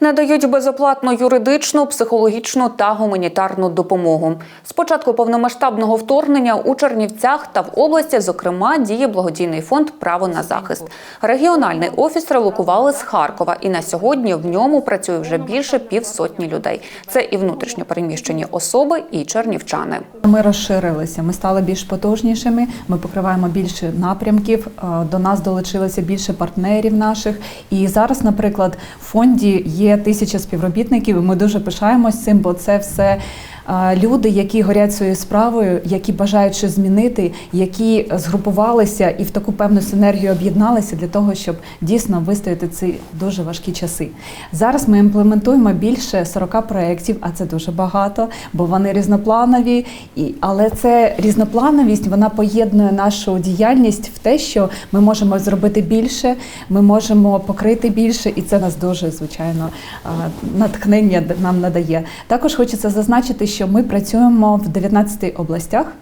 Надають безоплатну юридичну, психологічну та гуманітарну допомогу. З початку повномасштабного вторгнення у Чернівцях та в області, зокрема, діє благодійний фонд Право на захист. Регіональний офіс релокували з Харкова, і на сьогодні в ньому працює вже більше півсотні людей. Це і внутрішньо переміщені особи, і чернівчани. Ми розширилися, ми стали більш потужнішими. Ми покриваємо більше напрямків. е, До нас долучилося більше партнерів наших. І зараз, наприклад, в фонді є тисяча співробітників. і Ми дуже пишаємось цим, бо це все. Люди, які горять своєю справою, які бажають щось змінити, які згрупувалися і в таку певну синергію об'єдналися для того, щоб дійсно вистояти ці дуже важкі часи. Зараз ми імплементуємо більше 40 проєктів, а це дуже багато, бо вони різнопланові. Але це різноплановість вона поєднує нашу діяльність в те, що ми можемо зробити більше, ми можемо покрити більше, і це нас дуже звичайно натхнення нам надає. Також хочеться зазначити, що ми працюємо в 19 областях.